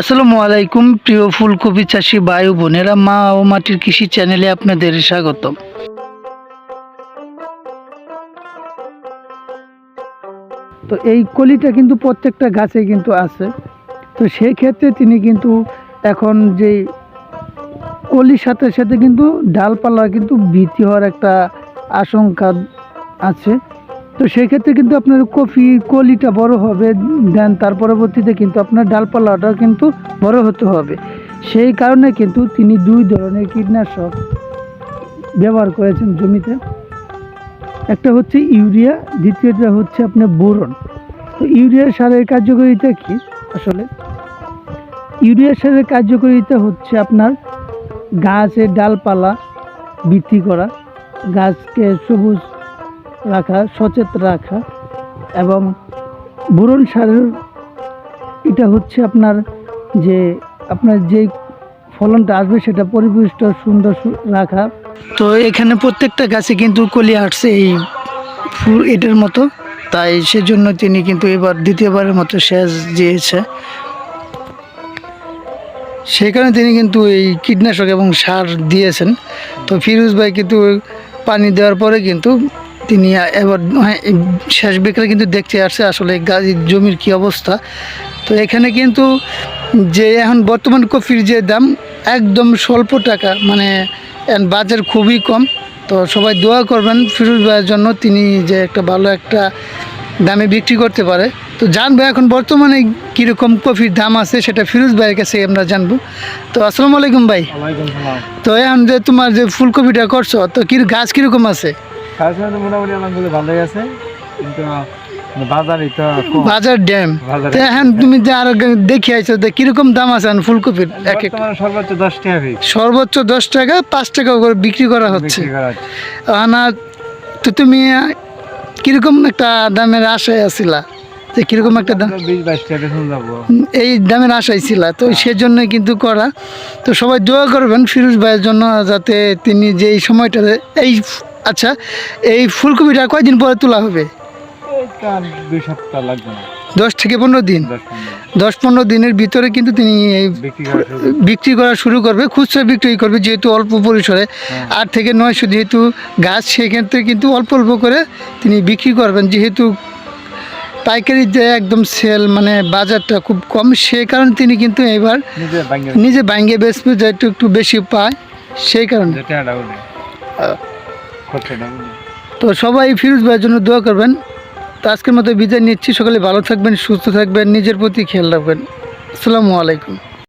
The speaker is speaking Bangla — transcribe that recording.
আসসালামু আলাইকুম, প্রিয় ফুলকপি চাষি ভাই বোনেরা, মা ও মাটির কৃষি চ্যানেলে আপনাদের স্বাগতম। তো এই কলিটা কিন্তু প্রত্যেকটা গাছে কিন্তু আছে। তো সেই ক্ষেত্রে তিনি কিন্তু এখন যে কলির সাথে সাথে কিন্তু ডালপালা কিন্তু বৃদ্ধি হওয়ার একটা আশঙ্কা আছে। তো সেই ক্ষেত্রে কিন্তু আপনার কফি, কলিটা বড় হবে, দেন তার পরবর্তীতে কিন্তু আপনার ডালপালাটাও কিন্তু বড় হতে হবে। সেই কারণে কিন্তু তিনি দুই ধরনের কীটনাশক ব্যবহার করেছেন জমিতে। একটা হচ্ছে ইউরিয়া, দ্বিতীয়টা হচ্ছে আপনার বোরন। তো ইউরিয়া সারের কার্যকারিতা কি আসলে? ইউরিয়া সারের কার্যকারিতা হচ্ছে আপনার গাছের ডালপালা বৃদ্ধি করা, গাছকে সবুজ রাখা, সচেত রাখা এবং বোরন সারের এটা হচ্ছে আপনার যে আপনার যে ফলনটা আসবে সেটা পরিপুষ্ট, সুন্দর রাখা। তো এখানে প্রত্যেকটা গাছে কিন্তু কলি আসছে এই ফুল এটার মতো। তাই সেজন্য তিনি কিন্তু এবার দ্বিতীয়বারের মতো সেচ দিয়েছে। সেই কারণে তিনি কিন্তু এই কীটনাশক এবং সার দিয়েছেন। তো ফিরোজ ভাই কিন্তু পানি দেওয়ার পরে কিন্তু তিনি এবার হ্যাঁ, শেষ বিকেলে কিন্তু দেখতে আসছে আসলে গাছ জমির কি অবস্থা। তো এখানে কিন্তু যে এখন বর্তমান কফির যে দাম একদম স্বল্প টাকা মানে বাজার খুবই কম। তো সবাই দোয়া করবেন ফিরোজ ভাইয়ের জন্য তিনি যে একটা ভালো একটা দামে বিক্রি করতে পারে। তো জানব এখন বর্তমানে কীরকম কফির দাম আছে সেটা ফিরোজ ভাইয়ের কাছে আমরা জানব। তো আসসালামু আলাইকুম ভাই। তো এখন যে তোমার যে ফুলকপিটা করছ তো কি গাছ কীরকম আছে? তো মোটামুটি আলহামদুলিল্লাহ ভালোই আছে কিন্তু বাজারই তো বাজার ড্যাম। তো এখন তুমি যে আরও দেখে আইছো তো কীরকম দাম আছে ফুলকপির এক এক সর্বোচ্চ দশ টাকা সর্বোচ্চ দশ টাকা পাঁচ টাকা করে বিক্রি করা হচ্ছে। তো তুমি কীরকম একটা দামের আশায় আছিলা? যে কীরকম একটা দাম এই দামের আশায় ছিল তো সেজন্য কিন্তু করা। তো সবাই দোয়া করবেন ফিরোজ ভাইয়ের জন্য যাতে তিনি যে এই সময়টাতে এই আচ্ছা এই ফুলকপিটা কয়দিন পরে তোলা হবে? দুই সপ্তাহ লাগবে না। দশ থেকে পনেরো দিন? দশ পনেরো দিনের ভিতরে কিন্তু তিনি বিক্রি করা শুরু করবে। খুচরা বিক্রি করবে যেহেতু অল্প পরিসরে। আট থেকে নয়শো যেহেতু গাছ সেক্ষেত্রে কিন্তু অল্প অল্প করে তিনি বিক্রি করবেন। যেহেতু পাইকারি যে একদম সেল মানে বাজারটা খুব কম সেই কারণে তিনি কিন্তু এবার নিজে ভাঙ্গে নিজে ভাঙ্গে বেচবে যে একটু একটু বেশি পায় সেই কারণে। তো সবাই ফিরোজ ভাইয়ের জন্য দোয়া করবেন। তো আজকের মতো বিদায় নিচ্ছি। সকালে ভালো থাকবেন, সুস্থ থাকবেন, নিজের প্রতি খেয়াল রাখবেন। আসসালামু আলাইকুম।